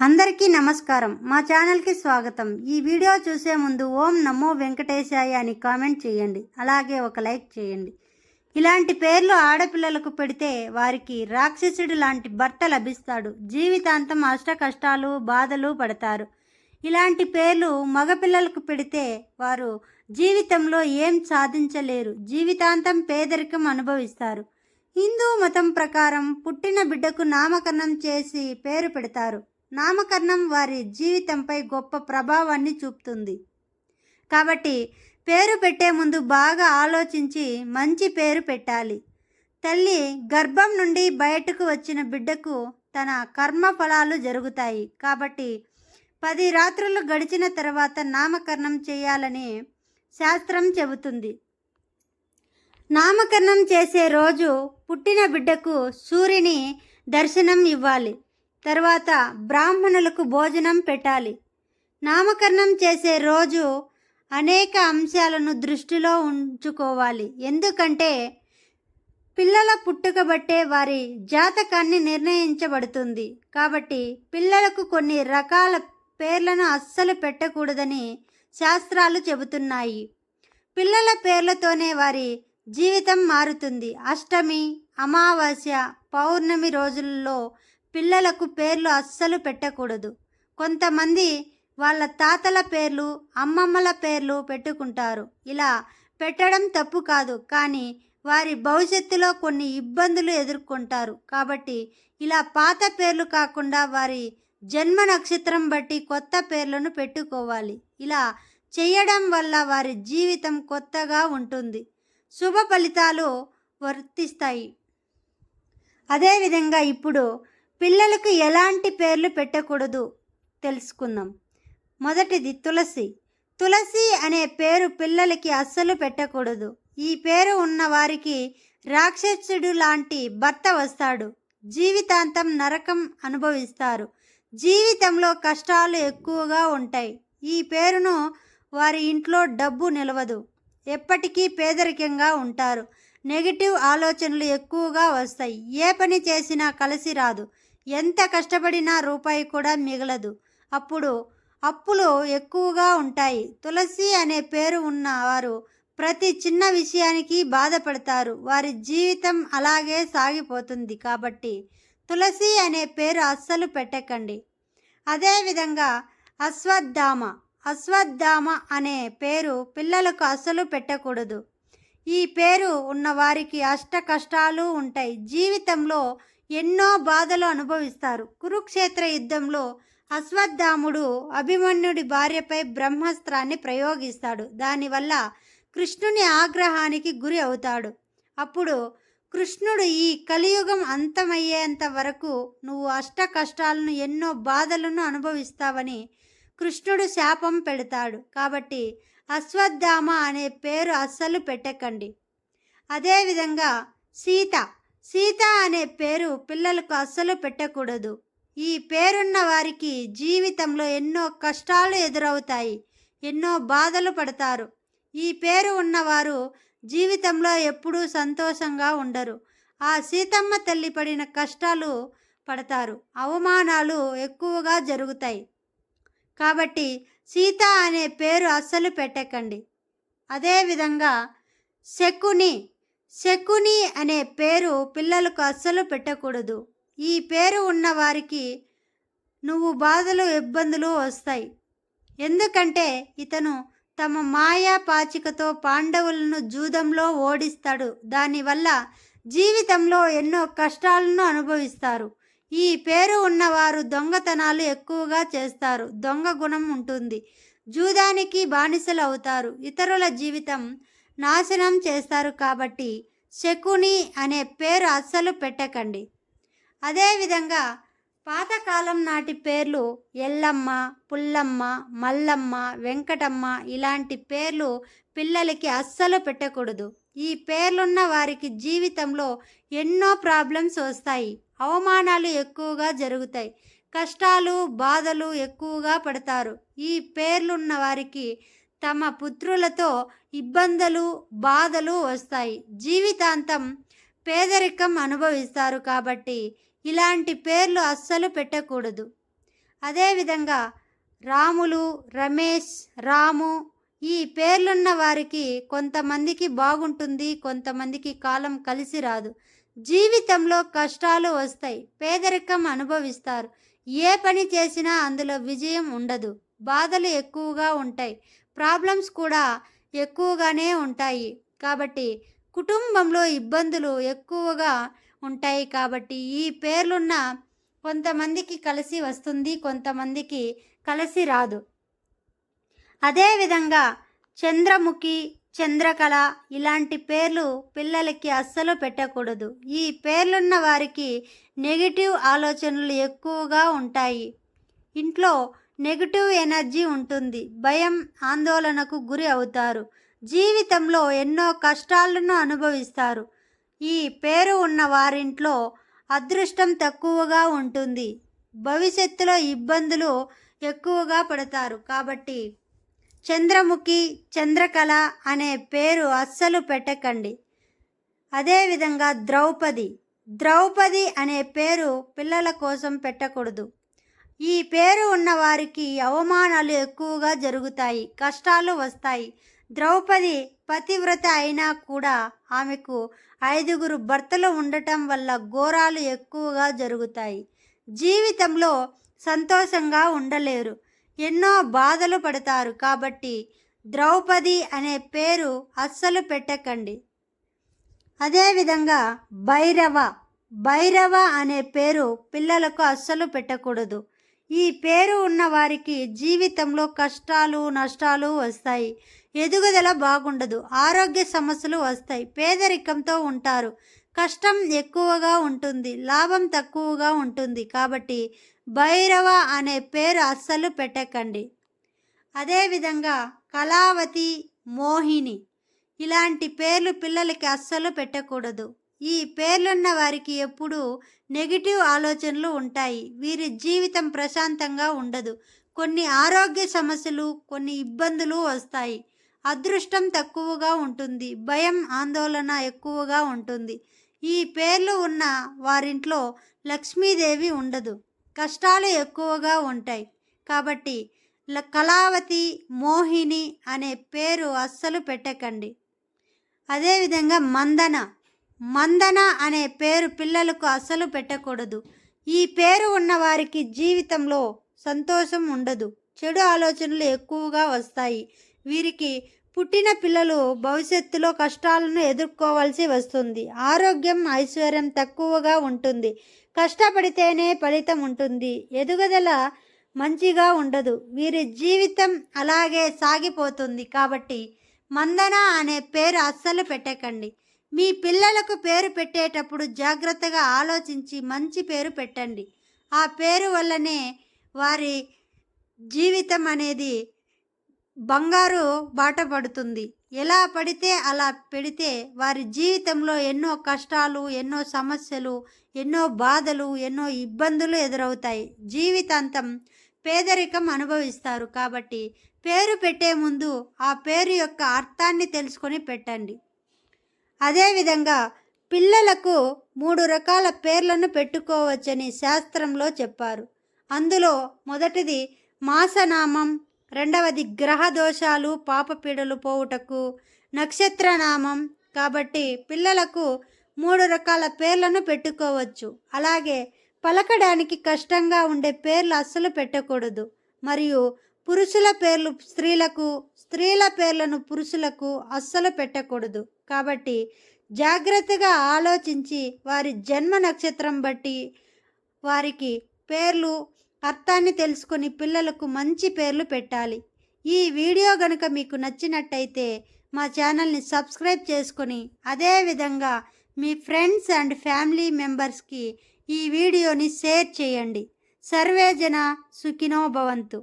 అందరికీ నమస్కారం. మా ఛానల్కి స్వాగతం. ఈ వీడియో చూసే ముందు ఓం నమో వెంకటేశాయ అని కామెంట్ చేయండి. అలాగే ఒక లైక్ చేయండి. ఇలాంటి పేర్లు ఆడపిల్లలకు పెడితే వారికి రాక్షసుడు లాంటి భర్త లభిస్తాడు. జీవితాంతం అష్ట కష్టాలు బాధలు పడతారు. ఇలాంటి పేర్లు మగపిల్లలకు పెడితే వారు జీవితంలో ఏం సాధించలేరు. జీవితాంతం పేదరికం అనుభవిస్తారు. హిందూ మతం ప్రకారం పుట్టిన బిడ్డకు నామకరణం చేసి పేరు పెడతారు. నామకరణం వారి జీవితంపై గొప్ప ప్రభావాన్ని చూపుతుంది. కాబట్టి పేరు పెట్టే ముందు బాగా ఆలోచించి మంచి పేరు పెట్టాలి. తల్లి గర్భం నుండి బయటకు వచ్చిన బిడ్డకు తన కర్మ ఫలాలు జరుగుతాయి. కాబట్టి పది రాత్రులు గడిచిన తర్వాత నామకరణం చేయాలని శాస్త్రం చెబుతుంది. నామకరణం చేసే రోజు పుట్టిన బిడ్డకు సూర్యుని దర్శనం ఇవ్వాలి. తర్వాత బ్రాహ్మణులకు భోజనం పెట్టాలి. నామకరణం చేసే రోజు అనేక అంశాలను దృష్టిలో ఉంచుకోవాలి. ఎందుకంటే పిల్లల పుట్టుక బట్టే వారి జాతకాన్ని నిర్ణయించబడుతుంది. కాబట్టి పిల్లలకు కొన్ని రకాల పేర్లను అస్సలు పెట్టకూడదని శాస్త్రాలు చెబుతున్నాయి. పిల్లల పేర్లతోనే వారి జీవితం మారుతుంది. అష్టమి అమావాస్య పౌర్ణమి రోజుల్లో పిల్లలకు పేర్లు అస్సలు పెట్టకూడదు. కొంతమంది వాళ్ళ తాతల పేర్లు అమ్మమ్మల పేర్లు పెట్టుకుంటారు. ఇలా పెట్టడం తప్పు కాదు. కానీ వారి భవిష్యత్తులో కొన్ని ఇబ్బందులు ఎదుర్కొంటారు. కాబట్టి ఇలా పాత పేర్లు కాకుండా వారి జన్మ నక్షత్రం బట్టి కొత్త పేర్లను పెట్టుకోవాలి. ఇలా చేయడం వల్ల వారి జీవితం కొత్తగా ఉంటుంది. శుభ ఫలితాలు వర్తిస్తాయి. అదేవిధంగా ఇప్పుడు పిల్లలకు ఎలాంటి పేర్లు పెట్టకూడదు తెలుసుకుందాం. మొదటిది తులసి. తులసి అనే పేరు పిల్లలకి అస్సలు పెట్టకూడదు. ఈ పేరు ఉన్న వారికి రాక్షసుడు లాంటి భర్త వస్తాడు. జీవితాంతం నరకం అనుభవిస్తారు. జీవితంలో కష్టాలు ఎక్కువగా ఉంటాయి. ఈ పేరును వారి ఇంట్లో డబ్బు నిలవదు. ఎప్పటికీ పేదరికంగా ఉంటారు. నెగిటివ్ ఆలోచనలు ఎక్కువగా వస్తాయి. ఏ పని చేసినా కలిసి రాదు. ఎంత కష్టపడినా రూపాయి కూడా మిగలదు. అప్పుడు అప్పులు ఎక్కువగా ఉంటాయి. తులసి అనే పేరు ఉన్నవారు ప్రతి చిన్న విషయానికి బాధపడతారు. వారి జీవితం అలాగే సాగిపోతుంది కాబట్టి తులసి అనే పేరు అస్సలు పెట్టకండి. అదేవిధంగా అశ్వత్థామ అశ్వత్థామ అనే పేరు పిల్లలకు అస్సలు పెట్టకూడదు. ఈ పేరు ఉన్న వారికి అష్ట కష్టాలు ఉంటాయి. జీవితంలో ఎన్నో బాధలు అనుభవిస్తారు. కురుక్షేత్ర యుద్ధంలో అశ్వత్థాముడు అభిమన్యుడి భార్యపై బ్రహ్మాస్త్రాన్ని ప్రయోగిస్తాడు. దానివల్ల కృష్ణుని ఆగ్రహానికి గురి అవుతాడు. అప్పుడు కృష్ణుడు ఈ కలియుగం అంతమయ్యేంత వరకు నువ్వు అష్ట కష్టాలను ఎన్నో బాధలను అనుభవిస్తావని కృష్ణుడు శాపం పెడతాడు. కాబట్టి అశ్వత్థామ అనే పేరు అస్సలు పెట్టకండి. అదేవిధంగా సీత సీత అనే పేరు పిల్లలకు అస్సలు పెట్టకూడదు. ఈ పేరున్న వారికి జీవితంలో ఎన్నో కష్టాలు ఎదురవుతాయి ఎన్నో బాధలు పడతారు. ఈ పేరు ఉన్నవారు జీవితంలో ఎప్పుడూ సంతోషంగా ఉండరు. ఆ సీతమ్మ తల్లి పడిన కష్టాలు పడతారు అవమానాలు ఎక్కువగా జరుగుతాయి. కాబట్టి సీత అనే పేరు అస్సలు పెట్టకండి. అదేవిధంగా శకుని శకుని అనే పేరు పిల్లలకు అస్సలు పెట్టకూడదు. ఈ పేరు ఉన్నవారికి నువ్వు బాధలు ఇబ్బందులు వస్తాయి. ఎందుకంటే ఇతను తమ మాయా పాచికతో పాండవులను జూదంలో ఓడిస్తాడు. దానివల్ల జీవితంలో ఎన్నో కష్టాలను అనుభవిస్తారు. ఈ పేరు ఉన్నవారు దొంగతనాలు ఎక్కువగా చేస్తారు. దొంగ గుణం ఉంటుంది. జూదానికి బానిసలు అవుతారు ఇతరుల జీవితం నాశనం చేస్తారు కాబట్టి శకుని అనే పేరు అస్సలు పెట్టకండి. అదేవిధంగా పాతకాలం నాటి పేర్లు ఎల్లమ్మ పుల్లమ్మ మల్లమ్మ వెంకటమ్మ ఇలాంటి పేర్లు పిల్లలకి అస్సలు పెట్టకూడదు. ఈ పేర్లున్న వారికి జీవితంలో ఎన్నో ప్రాబ్లమ్స్ వస్తాయి. అవమానాలు ఎక్కువగా జరుగుతాయి. కష్టాలు బాధలు ఎక్కువగా పడతారు. ఈ పేర్లున్న వారికి తమ పుత్రులతో ఇబ్బందులు బాధలు వస్తాయి. జీవితాంతం పేదరికం అనుభవిస్తారు కాబట్టి ఇలాంటి పేర్లు అస్సలు పెట్టకూడదు. అదేవిధంగా రాములు రమేష్ రాము ఈ పేర్లున్న వారికి కొంతమందికి బాగుంటుంది కొంతమందికి కాలం కలిసి రాదు. జీవితంలో కష్టాలు వస్తాయి పేదరికం అనుభవిస్తారు. ఏ పని చేసినా అందులో విజయం ఉండదు బాధలు ఎక్కువగా ఉంటాయి. ప్రాబ్లమ్స్ కూడా ఎక్కువగానే ఉంటాయి. కాబట్టి కుటుంబంలో ఇబ్బందులు ఎక్కువగా ఉంటాయి. కాబట్టి ఈ పేర్లున్న కొంతమందికి కలిసి వస్తుంది కొంతమందికి కలిసి రాదు. అదేవిధంగా చంద్రముఖి చంద్రకళ ఇలాంటి పేర్లు పిల్లలకి అస్సలు పెట్టకూడదు. ఈ పేర్లున్న వారికి నెగిటివ్ ఆలోచనలు ఎక్కువగా ఉంటాయి. ఇంట్లో నెగిటివ్ ఎనర్జీ ఉంటుంది. భయం ఆందోళనకు గురి అవుతారు. జీవితంలో ఎన్నో కష్టాలను అనుభవిస్తారు. ఈ పేరు ఉన్న వారింట్లో అదృష్టం తక్కువగా ఉంటుంది. భవిష్యత్తులో ఇబ్బందులు ఎక్కువగా పడతారు. కాబట్టి చంద్రముఖి చంద్రకళ అనే పేరు అస్సలు పెట్టకండి. అదేవిధంగా ద్రౌపది. ద్రౌపది అనే పేరు పిల్లల కోసం పెట్టకూడదు. ఈ పేరు ఉన్నవారికి అవమానాలు ఎక్కువగా జరుగుతాయి కష్టాలు వస్తాయి. ద్రౌపది పతివ్రత అయినా కూడా ఆమెకు ఐదుగురు భర్తలు ఉండటం వల్ల ఘోరాలు ఎక్కువగా జరుగుతాయి. జీవితంలో సంతోషంగా ఉండలేరు ఎన్నో బాధలు పడతారు కాబట్టి ద్రౌపది అనే పేరు అస్సలు పెట్టకండి. అదేవిధంగా భైరవ భైరవ అనే పేరు పిల్లలకు అస్సలు పెట్టకూడదు. ఈ పేరు ఉన్న వారికి జీవితంలో కష్టాలు నష్టాలు వస్తాయి. ఎదుగుదల బాగుండదు. ఆరోగ్య సమస్యలు వస్తాయి. పేదరికంతో ఉంటారు. కష్టం ఎక్కువగా ఉంటుంది. లాభం తక్కువగా ఉంటుంది. కాబట్టి భైరవ అనే పేరు అస్సలు పెట్టకండి. అదేవిధంగా కళావతి మోహిని. ఇలాంటి పేర్లు పిల్లలకి అస్సలు పెట్టకూడదు. ఈ పేర్లున్న వారికి ఎప్పుడూ నెగిటివ్ ఆలోచనలు ఉంటాయి. వీరి జీవితం ప్రశాంతంగా ఉండదు. కొన్ని ఆరోగ్య సమస్యలు కొన్ని ఇబ్బందులు వస్తాయి. అదృష్టం తక్కువగా ఉంటుంది. భయం ఆందోళన ఎక్కువగా ఉంటుంది. ఈ పేర్లు ఉన్న వారింట్లో లక్ష్మీదేవి ఉండదు. కష్టాలు ఎక్కువగా ఉంటాయి. కాబట్టి కళావతి మోహిని అనే పేరు అస్సలు పెట్టకండి. అదేవిధంగా మందన. మందన అనే పేరు పిల్లలకు అస్సలు పెట్టకూడదు. ఈ పేరు ఉన్నవారికి జీవితంలో సంతోషం ఉండదు. చెడు ఆలోచనలు ఎక్కువగా వస్తాయి. వీరికి పుట్టిన పిల్లలు భవిష్యత్తులో కష్టాలను ఎదుర్కోవాల్సి వస్తుంది. ఆరోగ్యం ఐశ్వర్యం తక్కువగా ఉంటుంది. కష్టపడితేనే ఫలితం ఉంటుంది. ఎదుగుదల మంచిగా ఉండదు. వీరి జీవితం అలాగే సాగిపోతుంది. కాబట్టి మందన అనే పేరు అస్సలు పెట్టకండి. మీ పిల్లలకు పేరు పెట్టేటప్పుడు జాగ్రత్తగా ఆలోచించి మంచి పేరు పెట్టండి. ఆ పేరు వల్లనే వారి జీవితం అనేది బంగారు బాట పడుతుంది. ఎలా పడితే అలా పెడితే వారి జీవితంలో ఎన్నో కష్టాలు ఎన్నో సమస్యలు ఎన్నో బాధలు ఎన్నో ఇబ్బందులు ఎదురవుతాయి. జీవితాంతం పేదరికం అనుభవిస్తారు కాబట్టి పేరు పెట్టే ముందు ఆ పేరు యొక్క అర్థాన్ని తెలుసుకొని పెట్టండి. అదేవిధంగా పిల్లలకు మూడు రకాల పేర్లను పెట్టుకోవచ్చని శాస్త్రంలో చెప్పారు. అందులో మొదటిది మాసనామం రెండవది గ్రహ దోషాలు పాపపీడలు పోవుటకు నక్షత్రనామం. కాబట్టి పిల్లలకు మూడు రకాల పేర్లను పెట్టుకోవచ్చు. అలాగే పలకడానికి కష్టంగా ఉండే పేర్లు అస్సలు పెట్టకూడదు. మరియు పురుషుల పేర్లు స్త్రీలకు స్త్రీల పేర్లను పురుషులకు అస్సలు పెట్టకూడదు. కాబట్టి జాగ్రత్తగా ఆలోచించి వారి జన్మ నక్షత్రం బట్టి వారికి పేర్లు అర్థాన్ని తెలుసుకొని పిల్లలకు మంచి పేర్లు పెట్టాలి. ఈ వీడియో కనుక మీకు నచ్చినట్టయితే మా ఛానల్ని సబ్స్క్రైబ్ చేసుకొని అదేవిధంగా మీ ఫ్రెండ్స్ అండ్ ఫ్యామిలీ మెంబర్స్కి ఈ వీడియోని షేర్ చేయండి. సర్వేజన సుఖినో భవంతు.